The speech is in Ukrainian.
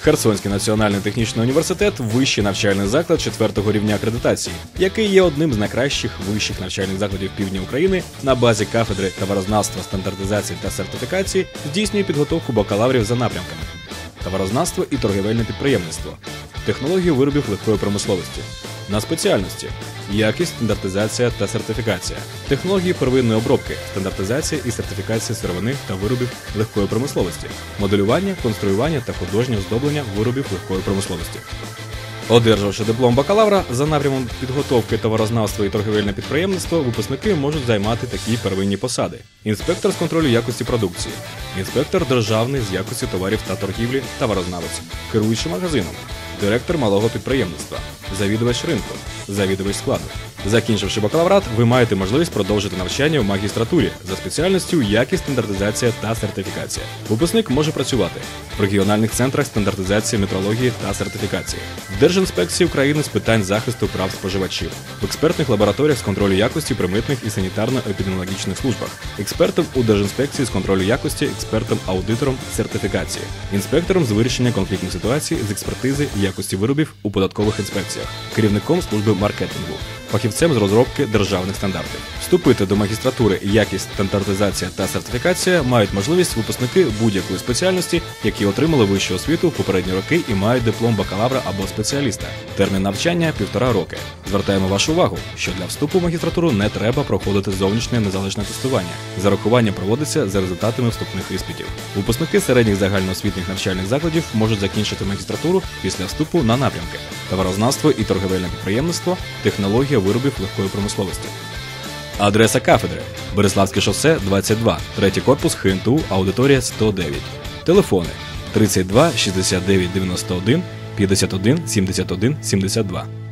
Херсонський національний технічний університет вищий навчальний заклад четвертого рівня акредитації, який є одним з найкращих вищих навчальних закладів півдня України на базі кафедри товарознавства, стандартизації та сертифікації здійснює підготовку бакалаврів за напрямками товарознавство і торгівельне підприємництво, технологію виробів легкої промисловості, на спеціальності якість, стандартизація та сертифікація, технології первинної обробки, стандартизація і сертифікація сировини та виробів легкої промисловості, моделювання, конструювання та художнє оздоблення виробів легкої промисловості. Одержавши диплом бакалавра за напрямом підготовки товарознавства і торгівельне підприємництво, випускники можуть займати такі первинні посади: інспектор з контролю якості продукції, інспектор державний з якості товарів та торгівлі, товарознавець, керуючий магазином, директор малого підприємництва, завідувач ринку, завідувач складу. Закінчивши бакалаврат, ви маєте можливість продовжити навчання в магістратурі за спеціальністю якість, стандартизація та сертифікація. Випускник може працювати в регіональних центрах стандартизації, метрології та сертифікації, в Держінспекції України з питань захисту прав споживачів, в експертних лабораторіях з контролю якості при митних і санітарно-епідеміологічних службах, експертом у Держінспекції з контролю якості, експертом аудитором сертифікації, інспектором з вирішення конфліктних ситуацій з експертизи якості виробів у податкових інспекціях, керівником служби маркетингу фахівцем з розробки державних стандартів. Вступити до магістратури якість, стандартизація та сертифікація мають можливість випускники будь-якої спеціальності, які отримали вищу освіту в попередні роки і мають диплом бакалавра або спеціаліста. Термін навчання півтора роки. Звертаємо вашу увагу, що для вступу в магістратуру не треба проходити зовнішнє незалежне тестування. Зарахування проводиться за результатами вступних іспитів. Випускники середніх загальноосвітніх навчальних закладів можуть закінчити магістратуру після вступу на напрямки товарознавство і торговельне підприємництво, технологія виробів легкої промисловості. Адреса кафедри Береславське шосе 22, третій корпус ХНТУ, аудиторія 109. Телефони 32 69 91 51 71 72.